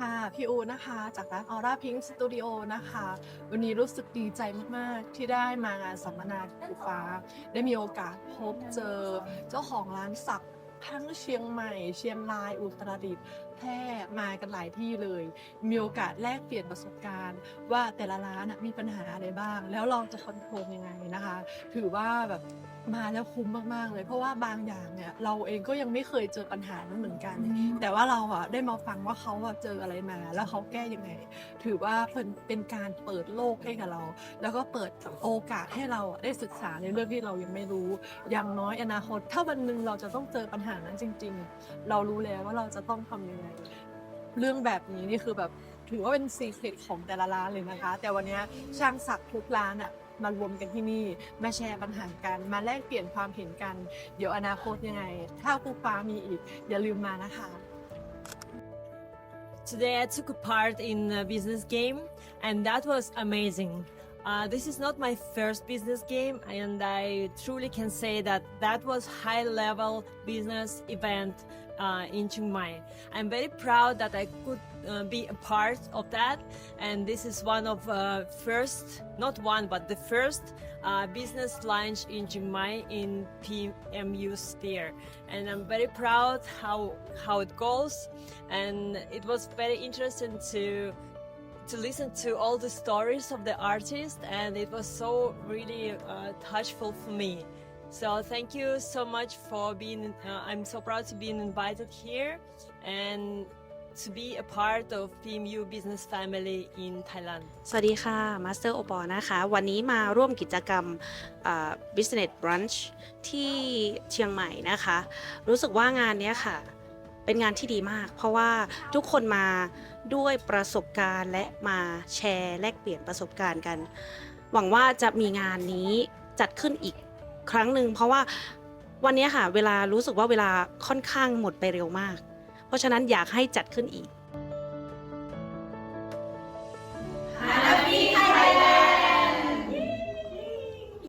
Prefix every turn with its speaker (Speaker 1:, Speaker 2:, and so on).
Speaker 1: ค่ะพี่อูนะคะ จากร้านออร่าพิงค์สตูดิโอนะคะ วันนี้รู้สึกดีใจมาก ๆ ที่ได้มางานสัมมนากูฟ้า ได้มีโอกาสพบเจอเจ้าของร้านสักทั้งเชียงใหม่ เชียงรายอุตรดิตถ์ แพร่มากันหลายที่เลย มีโอกาสแลกเปลี่ยนประสบการณ์ ว่าแต่ละร้านน่ะมีปัญหาอะไรบ้าง แล้วเราจะคอนโทรลยังไงนะคะ ถือว่าแบบมาแล้วคุ้มมากๆเลย เพราะว่าบางอย่างเนี่ยเราเองก็ยังไม่เคยเจอปัญหานั้นเหมือนกัน แต่ว่าเราอะได้มาฟังว่าเขาอะเจออะไรมา แล้วเขาแก้ยังไง ถือว่าเป็นเป็นการเปิดโลกให้กับเรา แล้วก็เปิดโอกาสให้เราอะได้ศึกษาในเรื่องที่เรายังไม่รู้ อย่างน้อยอนาคต ถ้าวันหนึ่งเราจะต้องเจอปัญหานั้นจริง ๆ เรารู้แล้วว่าเราจะต้องทำยังไงเรื่องแบบนี้นี่คือแบบถือว่าเป็นซีเครตของแต่ละร้านเลยนะคะ แต่วันนี้ช่างสักทุกร้านอะมารวมกันที่นี่มาแชร์ปัญหากันมาแลกเปลี่ยนความเห็นกัน เดี๋ยวอนาคตยังไง ถ้าคูฟ้ามีอีก อย่าลืมมานะคะ
Speaker 2: Today I took part in a business game and that was amazing. Uh, this is not my first business game and I truly can say that that was high level business event uh, in Chiang Mai. I'm very proud that I could uh, be a part of that. And this is one of uh, first, not one but the first uh, business lunch in Chiang Mai in PMU sphere. And I'm very proud how how it goes. And it was very interesting to to listen to all the stories of the artist. And it was so really uh, touchful for me so thank you so much for being uh, i'm so proud to be invited here and to be a part of PMU business family in Thailand
Speaker 3: สวัสดีค่ะ มาสเตอร์โอปอนะคะ วันนี้มาร่วมกิจกรรมอ่า Business Brunch ที่เชียงใหม่นะคะ รู้สึกว่างานเนี้ยค่ะ เป็นงานที่ดีมาก เพราะว่าทุกคนมาด้วยประสบการณ์และมาแชร์แลกเปลี่ยนประสบการณ์กัน หวังว่าจะมีงานนี้จัดขึ้นอีก ครั้งหนึ่งเพราะว่าวันนี้ค่ะเวลารู้สึกว่าเวลาค่อนข้างหมดไปเร็วมาก เพราะฉะนั้นอยากให้จัดขึ้นอีก